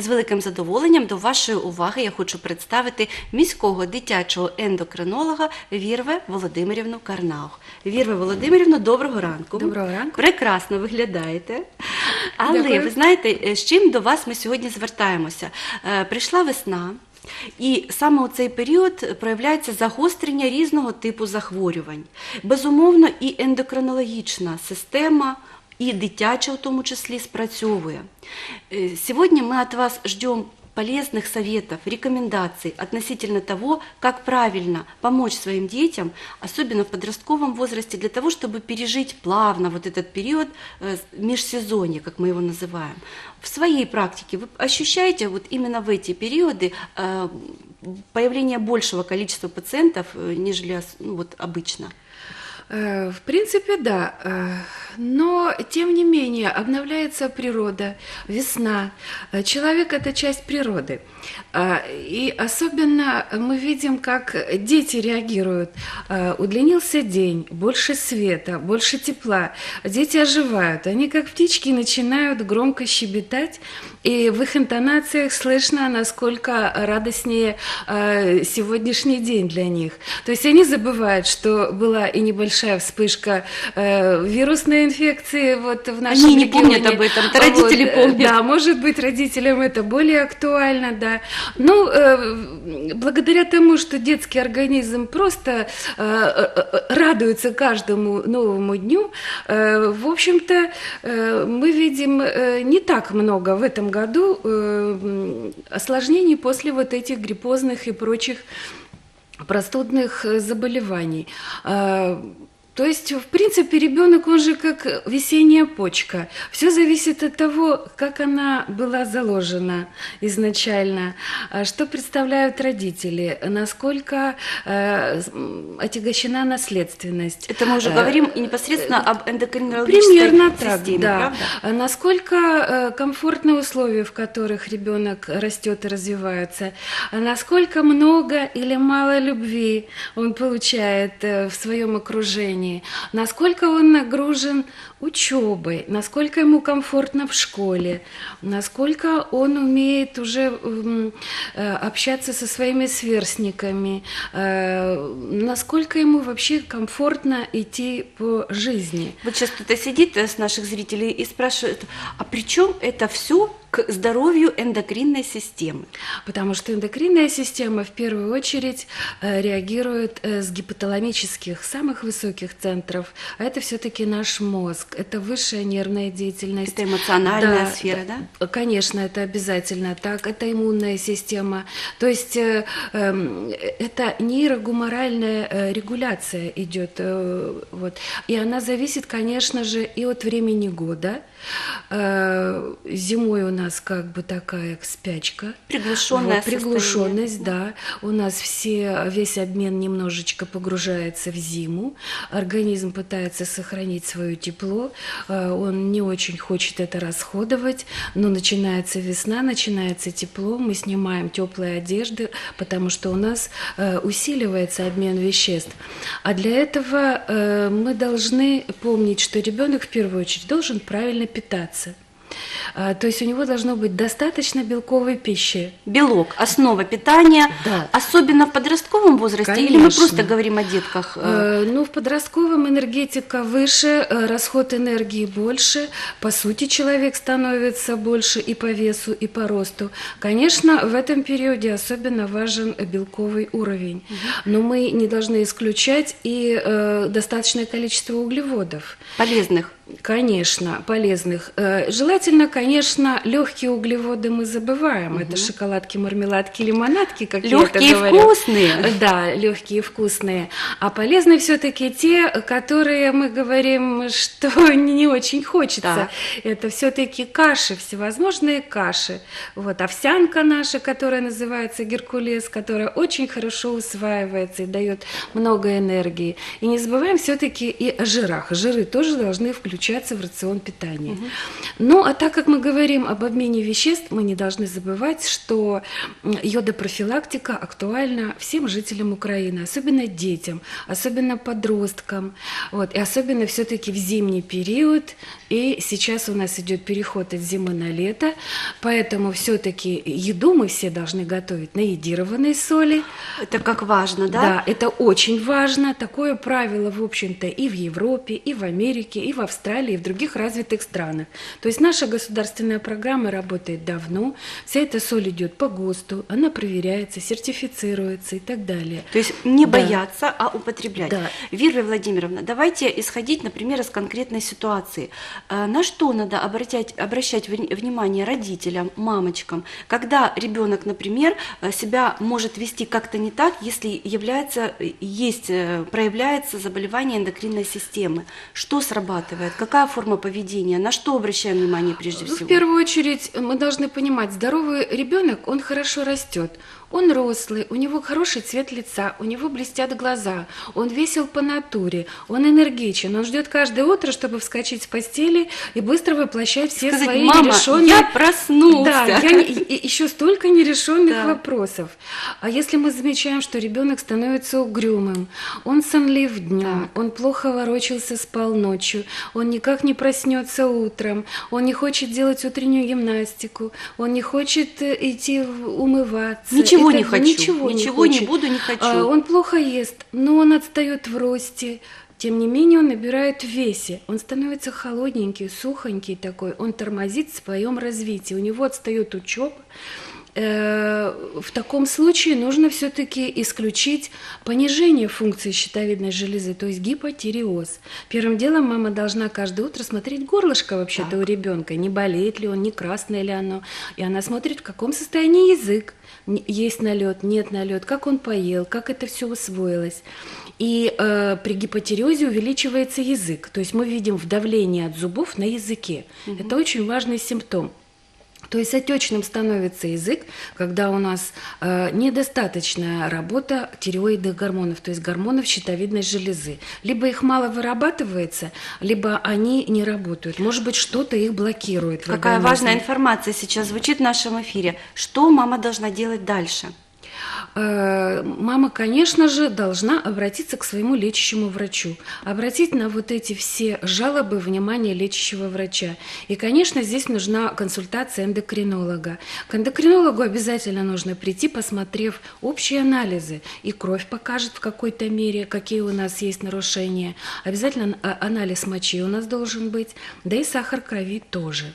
І з великим задоволенням до вашої уваги я хочу представити міського дитячого ендокринолога Вірве Володимирівну Карнаух. Вірве Володимирівно, доброго ранку. Доброго ранку. Прекрасно виглядаєте. Але Дякую. ви знаєте, е, з чим до вас ми сьогодні звертаємося? Е, Прийшла весна. І саме у цей період проявляється загострення різного типу захворювань. Безумовно, і ендокринологічна система, і дитяча в тому числі спрацьовує. Э, Сегодня мы от вас ждем полезных советов, рекомендаций относительно того, как правильно помочь своим детям, особенно в подростковом возрасте, для того, чтобы пережить плавно вот этот период э, межсезонья, как мы его называем. В своей практике вы ощущаете вот именно в эти периоды э, появление большего количества пациентов, э, нежели ос- ну, вот обычно? Э, В принципе, да. Э, Но, тем не менее, обновляется природа, весна. Э, Человек – это часть природы. А, И особенно мы видим, как дети реагируют. Э, Удлинился день, больше света, больше тепла. Дети оживают. Они, как птички, начинают громко щебетать. И в их интонациях слышно, насколько радостнее э, сегодняшний день для них. То есть они забывают, что была и небольшая вспышка э, вирусной инфекции вот в нашем Они не регионе. помнят об этом, это родители э, помнят. Да, может быть, родителям это более актуально, да. Ну, э, благодаря тому, что детский организм просто э, э, радуется каждому новому дню, э, в общем-то, э, мы видим э, не так много в этом году э, осложнений после вот этих гриппозных и прочих простудных э, заболеваний. То есть, в принципе, ребенок, он же как весенняя почка. Все зависит от того, как она была заложена изначально, а что представляют родители, насколько э, отягощена наследственность. Это мы уже Э, говорим и непосредственно об эндокринологической Примерно так, системе, да. правда? А Насколько э, комфортны условия, в которых ребенок растет и развивается, а насколько много или мало любви он получает э, в своем окружении, насколько он нагружен учебой, насколько ему комфортно в школе, насколько он умеет уже э, общаться со своими сверстниками, э, насколько ему вообще комфортно идти по жизни. Вот сейчас кто-то сидит э, с наших зрителей и спрашивает, а при чем это все к здоровью эндокринной системы? Потому что эндокринная система в первую очередь э, реагирует э, с гипоталамических, самых высоких центров. А это все-таки наш мозг, это высшая нервная деятельность. Это эмоциональная сфера, да? Конечно, это обязательно так. Это иммунная система. То есть э, эм, это нейрогуморальная э, регуляция идет. э, вот. И она зависит, конечно же, и от времени года. Э, Зимой у нас как бы такая спячка. Приглушенное Вот, приглушенность, да. У нас все, весь обмен немножечко погружается в зиму. Организм пытается сохранить свое тепло. э, Он не очень хочет это расходовать, но начинается весна, начинается тепло, мы снимаем теплые одежды, потому что у нас э, усиливается обмен веществ. А для этого э, мы должны помнить, что ребенок в первую очередь должен правильно питаться. А, То есть у него должно быть достаточно белковой пищи. Белок, основа питания, Да. особенно в подростковом возрасте, или мы Конечно. просто говорим о детках? Э, Ну, в подростковом энергетика выше, э, расход энергии больше. По сути, человек становится больше и по весу, и по росту. Конечно, в этом периоде особенно важен белковый уровень. Но мы не должны исключать и э, достаточное количество углеводов. Полезных. Конечно, полезных. Э, Желательно, конечно, легкие углеводы мы забываем. Это шоколадки, мармеладки, лимонадки, как я Легкие и это говорю. вкусные. Да, легкие и вкусные. А полезны все-таки те, которые мы говорим, что не очень хочется. Это все-таки каши, всевозможные каши. Вот овсянка наша, которая называется геркулес, которая очень хорошо усваивается и дает много энергии. И не забываем все-таки и о жирах. Жиры тоже должны включаться включаться в рацион питания. Ну, а так как мы говорим об обмене веществ, мы не должны забывать, что йодопрофилактика актуальна всем жителям Украины, особенно детям, особенно подросткам, вот, и особенно все-таки в зимний период. И сейчас у нас идет переход от зимы на лето, поэтому все-таки еду мы все должны готовить на йодированной соли. Это как важно, да? Да, это очень важно. Такое правило, в общем-то, и в Европе, и в Америке, и в Австралии, и в других развитых странах. То есть наша государственная программа работает давно. Вся эта соль идет по ГОСТу, она проверяется, сертифицируется и так далее. То есть не Да. бояться, а употреблять. Да. Вера Владимировна, давайте исходить, например, из конкретной ситуации. Э, На что надо обратять, обращать вни- внимание родителям, мамочкам, когда ребенок, например, э, себя может вести как-то не так, если является, есть, э, проявляется заболевание эндокринной системы? Что срабатывает? Какая форма поведения? На что обращаем внимание прежде Ну, всего? В первую очередь мы должны понимать, здоровый ребенок, он хорошо растет. Он рослый, у него хороший цвет лица, у него блестят глаза, он весел по натуре, он энергичен, он ждет каждое утро, чтобы вскочить с постели и быстро воплощать все Сказать, свои «Мама, нерешенные... я проснулся». Да, я не- еще столько нерешенных Да. вопросов. А если мы замечаем, что ребенок становится угрюмым, он сонлив днем, Так. он плохо ворочался, спал ночью, он никак не проснется утром, он не хочет делать утреннюю гимнастику, он не хочет э, идти умываться. Ничего и не хочу, ничего, ничего не хочет. буду, не хочу. А, Он плохо ест, но он отстает в росте. Тем не менее, он набирает в весе. Он становится холодненький, сухонький такой. Он тормозит в своем развитии. У него отстает учеба. Э, В таком случае нужно все-таки исключить понижение функции щитовидной железы, то есть гипотиреоз. Первым делом мама должна каждое утро смотреть горлышко вообще-то у ребенка, не болеет ли он, не красное ли оно. И она смотрит, в каком состоянии язык, есть налет, нет налет, как он поел, как это все усвоилось. И э, при гипотиреозе увеличивается язык, то есть мы видим вдавление от зубов на языке. Это очень важный симптом. То есть отечным становится язык, когда у нас э, недостаточная работа тиреоидных гормонов, то есть гормонов щитовидной железы. Либо их мало вырабатывается, либо они не работают. Может быть, что-то их блокирует. Какая важная информация сейчас звучит в нашем эфире. Что мама должна делать дальше? Э, Мама, конечно же, должна обратиться к своему лечащему врачу, обратить на вот эти все жалобы внимание лечащего врача. И, конечно, здесь нужна консультация эндокринолога. К эндокринологу обязательно нужно прийти, посмотрев общие анализы. И кровь покажет в какой-то мере, какие у нас есть нарушения. Обязательно а- анализ мочи у нас должен быть, да и сахар крови тоже.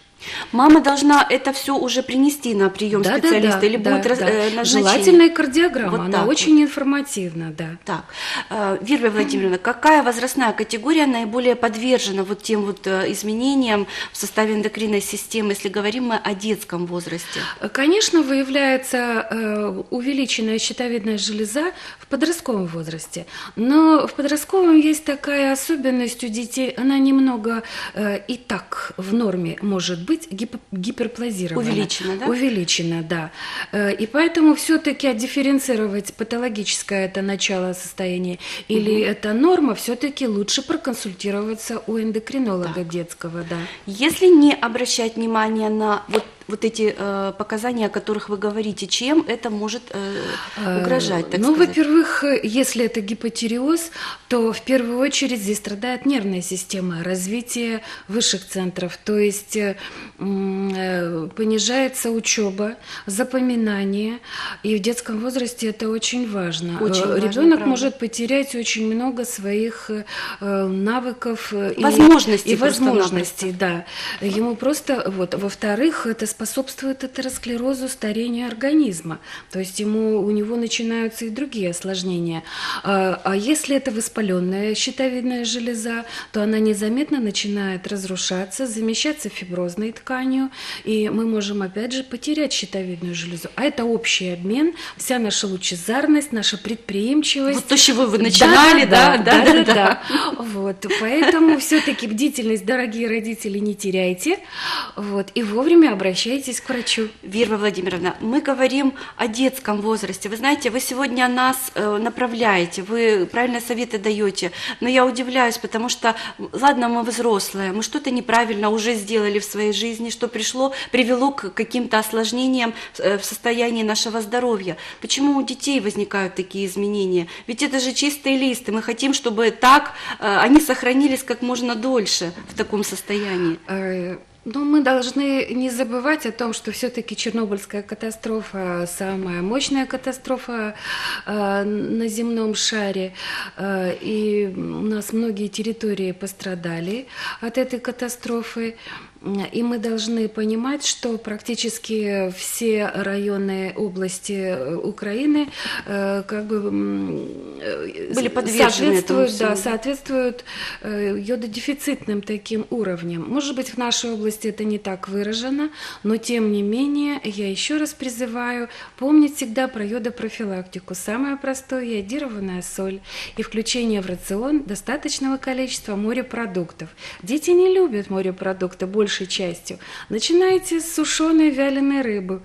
Мама должна это все уже принести на прием Да, специалиста да, или да, будет да. э, назначение? Желательно и кардиограмма, Вот она так вот. очень информативна, да. Так, э, Вера Владимировна, какая возрастная категория наиболее подвержена вот тем вот э, изменениям в составе эндокринной системы, если говорим мы о детском возрасте? Конечно, выявляется увеличенная щитовидная железа в подростковом возрасте, но в подростковом есть такая особенность у детей, она немного и так в норме может быть гип- гиперплазирована. Увеличена, да? Увеличена, да. Э, и поэтому все-таки отдифференцировать патологическое это начало состояния или это норма, все-таки лучше проконсультироваться у эндокринолога детского, да. Если не обращать внимания на вот, вот эти э, показания, о которых вы говорите, чем это может э, угрожать, так ну, сказать? во-первых, э, если это гипотиреоз, то в первую очередь здесь страдает нервная система, развитие высших центров, то есть э, э, понижается учеба, запоминание, и в детском возрасте это очень важно. Очень Э, важно, Ребенок правда. может потерять очень много своих э, э, навыков э, и- Возможностей и просто-напросто. возможностей, да. Ему просто вот. Во-вторых, это способствует атеросклерозу, старению организма. То есть ему у него начинаются и другие осложнения. А, а если это воспаленная щитовидная железа, то она незаметно начинает разрушаться, замещаться фиброзной тканью, и мы можем опять же потерять щитовидную железу. А это общий обмен, вся наша лучезарность, наша предприимчивость. Вот то, с чего вы начинали, да, да, да, да. да. Вот, поэтому все-таки бдительность, дорогие родители, не теряйте, вот, и вовремя обращайтесь обращайтесь к врачу. Вера Владимировна, мы говорим о детском возрасте. Вы знаете, вы сегодня нас э, направляете, вы правильные советы даете, но я удивляюсь, потому что, ладно, мы взрослые, мы что-то неправильно уже сделали в своей жизни, что пришло, привело к каким-то осложнениям э, в состоянии нашего здоровья. Почему у детей возникают такие изменения? Ведь это же чистые листы, мы хотим, чтобы так э, они сохранились как можно дольше в таком состоянии. Э, Ну, мы должны не забывать о том, что все-таки Чернобыльская катастрофа самая мощная катастрофа э, на земном шаре, э, и у нас многие территории пострадали от этой катастрофы. И мы должны понимать, что практически все районы области э, Украины э, как бы э, Были подвержены этому соответствуют, всему, да? соответствуют э, йододефицитным таким уровням. Может быть, в нашей области это не так выражено, но тем не менее я еще раз призываю помнить всегда про йодопрофилактику. Самое простое – йодированная соль и включение в рацион достаточного количества морепродуктов. Дети не любят морепродукты большей частью. Начинайте с сушеной вяленой рыбы.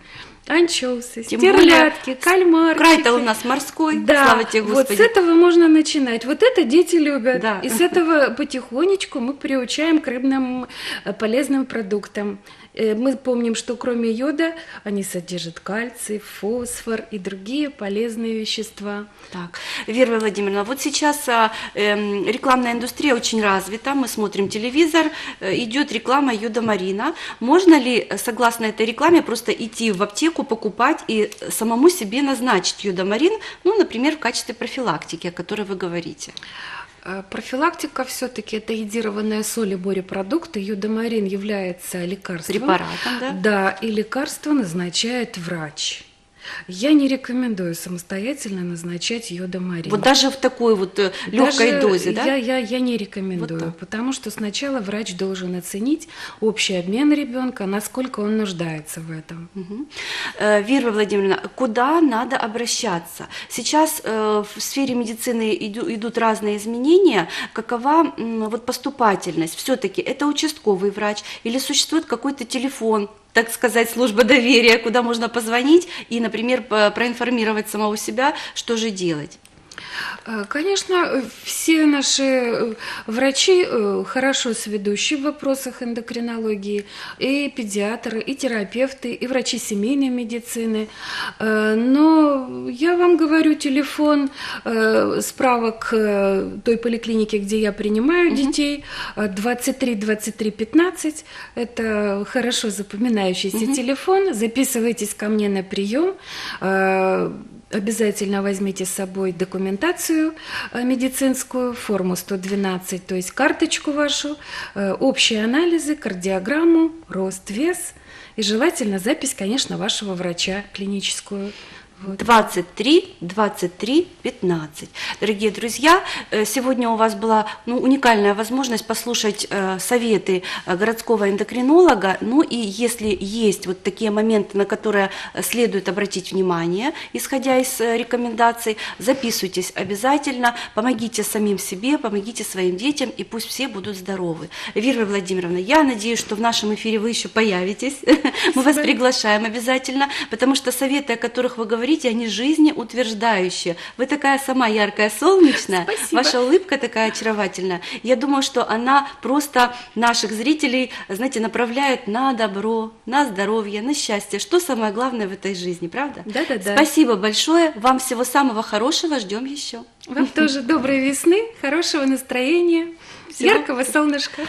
Анчоусы, Тем стерлядки, кальмарчики. Край-то у нас морской, Да, слава тебе, вот Господи. с этого можно начинать. Вот это дети любят. Да. И с этого потихонечку мы приучаем к рыбным э, полезным продуктам. Э, Мы помним, что кроме йода они содержат кальций, фосфор и другие полезные вещества. Так, Вера Владимировна, вот сейчас а, эм, рекламная индустрия очень развита, мы смотрим телевизор, э, идет реклама Юдомарина. Можно ли, э, согласно этой рекламе, просто идти в аптеку, покупать и самому себе назначить Юдомарин, ну, например, в качестве профилактики, о которой вы говорите? Э, Профилактика все-таки это йодированная соль и морепродукты. Юдомарин является лекарством. Препаратом, да? Да, и лекарство назначает врач. Я не рекомендую самостоятельно назначать йодомарин. Вот даже в такой вот э, легкой Даже дозе, да? Я, я, я не рекомендую, Вот так. потому что сначала врач должен оценить общий обмен ребенка, насколько он нуждается в этом. Э, Вера Владимировна, куда надо обращаться? Сейчас э, в сфере медицины иду- идут разные изменения. Какова вот поступательность? Все-таки это участковый врач или существует какой-то телефон, так сказать, служба доверия, куда можно позвонить и, например, проинформировать самого себя, что же делать? Э, Конечно, э, все наши э, врачи хорошо сведущие в вопросах эндокринологии, и педиатры, и терапевты, и врачи семейной медицины. Но я вам говорю, телефон справок той поликлиники, где я принимаю детей, э, 23 23 15. Это хорошо запоминающийся телефон. Записывайтесь ко мне на прием. Обязательно возьмите с собой документацию э, медицинскую, форму 112, то есть карточку вашу, э, общие анализы, кардиограмму, рост, вес и желательно запись, конечно, вашего врача клиническую. Вот. 23 23 15. Дорогие друзья, э, сегодня у вас была ну, уникальная возможность послушать э, советы э, городского эндокринолога. Ну и если есть вот такие моменты, на которые следует обратить внимание, исходя из рекомендаций, записывайтесь обязательно, помогите самим себе, помогите своим детям, и пусть все будут здоровы. Вера Владимировна, я надеюсь, что в нашем эфире вы еще появитесь. Мы вас приглашаем обязательно, потому что советы, о которых вы говорите, они жизнеутверждающие. Вы такая сама яркая, солнечная, Спасибо. ваша улыбка такая очаровательная. Я думаю, что она просто наших зрителей, знаете, направляет на добро, на здоровье, на счастье, что самое главное в этой жизни, правда? Да-да-да. Спасибо большое, вам всего самого хорошего, ждем еще. Вам тоже доброй весны, хорошего настроения, Всего. яркого солнышка.